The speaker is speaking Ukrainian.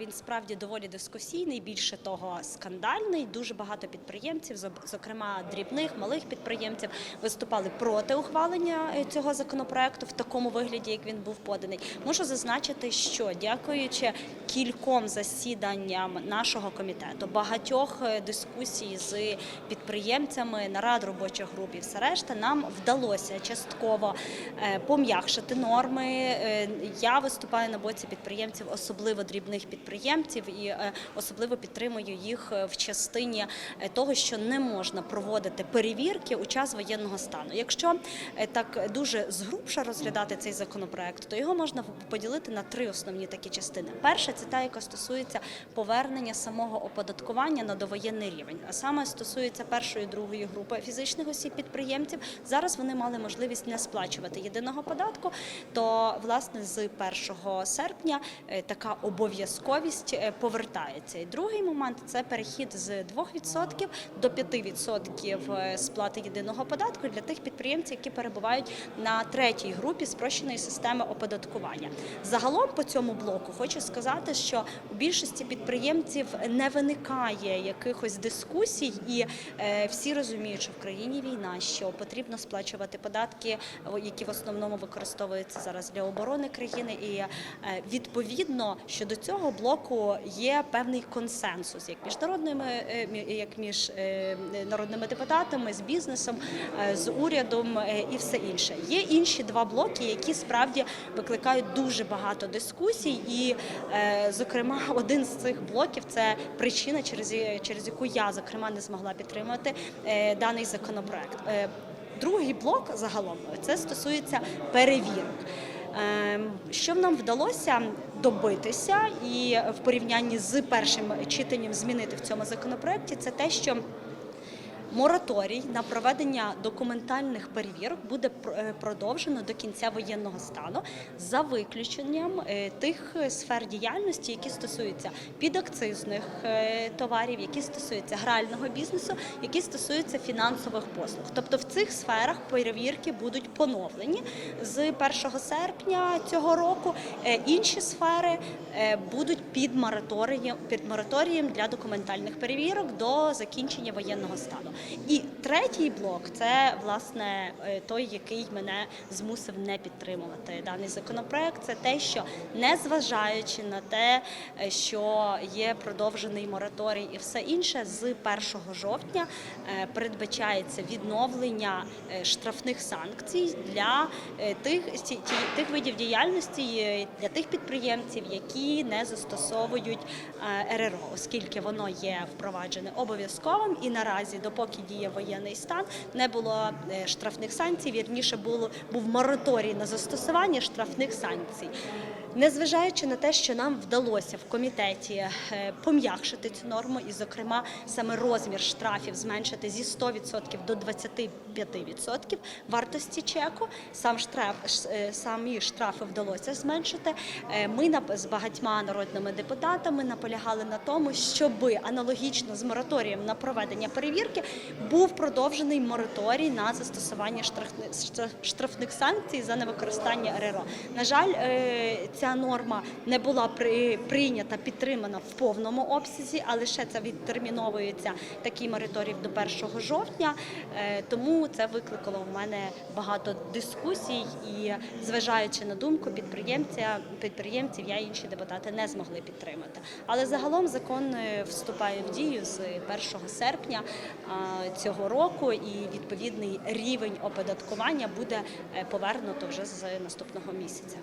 Він справді доволі дискусійний, більше того, скандальний. Дуже багато підприємців, зокрема дрібних, малих підприємців, виступали проти ухвалення е, цього законопроекту в такому вигляді, як він був поданий. Можу зазначити, що дякуючи кільком засіданням нашого комітету, багатьох е, дискусій з підприємцями, нарад робочих груп і все решта, нам вдалося частково е, пом'якшити норми. Я виступаю на боці підприємців, особливо дрібних підприємців, і е, особливо підтримую їх е, в частині е, того, що не можна проводити перевірки у час воєнного стану. Якщо так дуже згрубше розглядати цей законопроект, то його можна поділити на три основні такі частини. Перша це та, яка стосується повернення самого оподаткування на довоєнний рівень, а саме стосується першої другої групи фізичних осіб підприємців. Зараз вони мали можливість не сплачувати єдиного податку. То власне з 1 серпня така обов'язковість е, повертається. І другий момент це перехід з 2% до 5% е, сплати єдиного податку для тих підприємців, які перебувають на третій групі спрощеної системи оподаткування. Загалом по цьому блоку хочу сказати, що у більшості підприємців не виникає якихось дискусій, і е, всі розуміють, що в країні війна, що потрібно сплачувати податки, які в основному використовуються зараз для оборони країни. І відповідно щодо цього блоку є певний консенсус, як міжнародними, е, мі- як між е, народними депутатами, з бізнесом, е, з урядом е, і все інше. Є інші два блоки, які справді викликають дуже багато дискусій, і, е, зокрема, один з цих блоків це причина, через, через яку я зокрема не змогла підтримати е, даний законопроект. Е, Другий блок загалом це стосується перевірок. Ем, Що нам вдалося добитися, і в порівнянні з першим читанням змінити в цьому законопроекті, це те, що Мораторій на проведення документальних перевірок буде е, продовжено до кінця воєнного стану за виключенням е, тих е, сфер діяльності, які стосуються підакцизних товарів, які стосуються грального бізнесу, які стосуються фінансових послуг. Тобто в цих сферах перевірки будуть поновлені з 1 серпня цього року. Інші сфери будуть під мораторієм під мораторієм для документальних перевірок до закінчення воєнного стану. І третій блок це власне е, той, який мене змусив не підтримувати даний законопроект. Це те, що незважаючи на те, е, що є продовжений мораторій і все інше, з 1 жовтня е, передбачається відновлення штрафних санкцій для тих тих видів діяльності для тих підприємців, які не застосовують РРО, оскільки воно є впроваджене обов'язковим і наразі, допоки діє воєнний стан, не було е, штрафних санкцій. Вірніше було був мораторій на застосування штрафних санкцій. Незважаючи на те, що нам вдалося в комітеті е, пом'якшити цю норму, і, зокрема, саме розмір штрафів зменшити зі 100% до 25% вартості чеку, сам штраф е, самі штрафи вдалося зменшити. Е, Ми з багатьма народними депутатами наполягали на тому, щоб аналогічно з мораторієм на проведення перевірки був продовжений мораторій на застосування штрафни- штрафних санкцій за невикористання РРО. На жаль, е, ця норма не була при- прийнята, підтримана в повному обсязі, а лише це відтерміновується такий мораторій до 1 жовтня. Е, Тому це викликало в мене багато дискусій і, зважаючи на думку підприємця, підприємців, я і інші депутати не змогли підтримати. Але загалом закон е, вступає в дію з 1 серпня цього року, і відповідний рівень оподаткування буде е, повернуто вже з наступного місяця.